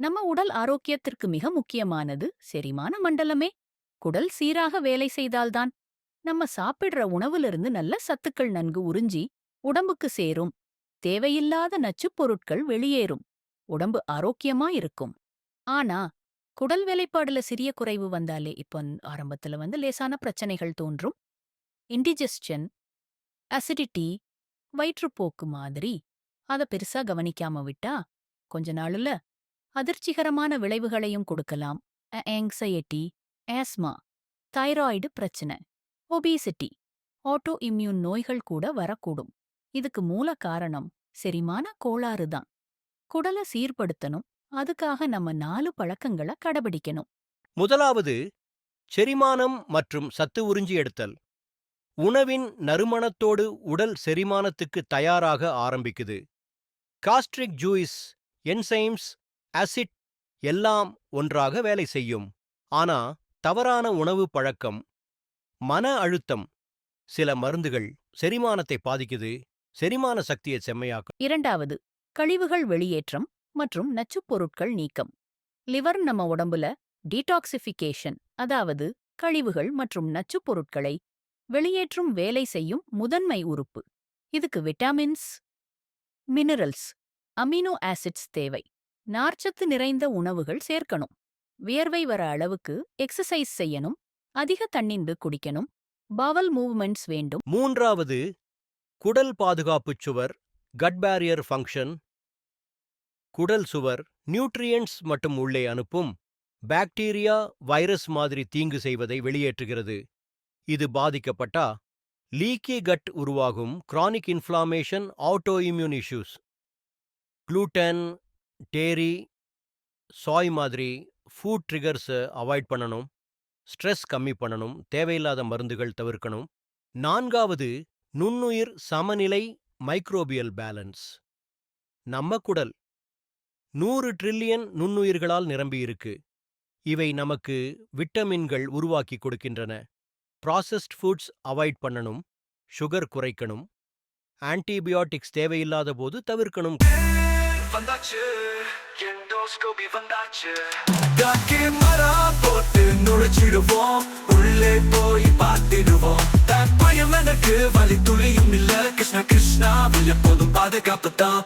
நம்ம உடல் ஆரோக்கியத்திற்கு மிக முக்கியமானது செரிமான மண்டலமே. குடல் சீராக வேலை செய்தால்தான் நம்ம சாப்பிடுற உணவிலிருந்து நல்ல சத்துக்கள் நன்கு உறிஞ்சி உடம்புக்கு சேரும். தேவையில்லாத நச்சுப் பொருட்கள் வெளியேறும். உடம்பு ஆரோக்கியமா இருக்கும். ஆனா குடல் வேலைப்பாடுல சிறிய குறைவு வந்தாலே இப்போ ஆரம்பத்துல வந்து லேசான பிரச்சனைகள் தோன்றும். இண்டிஜெஸ்டன் அசிடிட்டி வயிற்றுப்போக்கு மாதிரி அத பெருசா கவனிக்காம விட்டா கொஞ்ச நாளுல அதிர்ச்சிகரமான விளைவுகளையும் கொடுக்கலாம். ஆங்ஸைட்டி ஆஸ்மா தைராய்டு பிரச்சனை ஒபீசிட்டி ஆட்டோ இம்யூன் நோய்கள் கூட வரக்கூடும். இதுக்கு மூல காரணம் செரிமான கோளாறு தான். குடலை சீர்படுத்தணும். அதுக்காக நம்ம நாலு பழக்கங்களை கடைபிடிக்கணும். முதலாவது செரிமானம் மற்றும் சத்து உறிஞ்சி எடுத்தல். உணவின் நறுமணத்தோடு உடல் செரிமானத்துக்கு தயாராக ஆரம்பிக்குது. காஸ்ட்ரிக் ஜூயிஸ் என்சைம்ஸ் அசிட் எல்லாம் ஒன்றாக வேலை செய்யும். ஆனா தவறான உணவு பழக்கம் மன அழுத்தம் சில மருந்துகள் செரிமானத்தை பாதிக்குது. செரிமான சக்தியை செம்மையாக்கும் இரண்டாவது கழிவுகள் வெளியேற்றம் மற்றும் நச்சுப் பொருட்கள் நீக்கம். லிவர் நம்ம உடம்புல டீடாக்சிஃபிகேஷன் அதாவது கழிவுகள் மற்றும் நச்சுப் பொருட்களை வெளியேற்றும் வேலை செய்யும் முதன்மை உறுப்பு. இதுக்கு விட்டாமின்ஸ் மினரல்ஸ் அமினோ ஆசிட்ஸ் தேவை. நார்ச்சத்து நிறைந்த உணவுகள் சேர்க்கணும். வியர்வை வர அளவுக்கு எக்ஸசைஸ் செய்யணும். அதிக தண்ணிந்து குடிக்கணும். பவல் மூவ்மெண்ட்ஸ் வேண்டும். மூன்றாவது குடல் பாதுகாப்புச் சுவர் கட் பேரியர் ஃபங்க்ஷன் குடல் சுவர் நியூட்ரியன்ட்ஸ் மட்டும் உள்ளே அனுப்பும். பாக்டீரியா வைரஸ் மாதிரி தீங்கு செய்வதை வெளியேற்றுகிறது. இது பாதிக்கப்பட்டா லீக்கி கட் உருவாகும் chronic inflammation auto immune issues gluten dairy soy மாதிரி ஃபுட் ட்ரிகர்ஸை அவாய்ட் பண்ணணும். ஸ்ட்ரெஸ் கம்மி பண்ணணும். தேவையில்லாத மருந்துகள் தவிர்க்கணும். நான்காவது நுண்ணுயிர் சமநிலை மைக்ரோபியல் பேலன்ஸ். நம்ம குடல். நூறு ட்ரில்லியன் நுண்ணுயிர்களால் நிரம்பியிருக்கு இவை நமக்கு விட்டமின்கள் உருவாக்கி கொடுக்கின்றன. ப்ராசஸ்ட் ஃபுட்ஸ் அவாய்ட் பண்ணணும். சுகர் குறைக்கணும். ஆன்டிபயோட்டிக்ஸ் தேவையில்லாத போது தவிர்க்கணும். வந்தாச்சு. எண்டோஸ்கோபி வந்தாச்சு. டாக்கி மரா போட்டு நுழைச்சிடுவோம். உள்ளே போய் பார்த்திடுவோம். தான் பயம் எனக்கு வலி துளியும் இல்ல. கிருஷ்ணா கிருஷ்ணா எப்போதும் பாதுகாப்பு தான்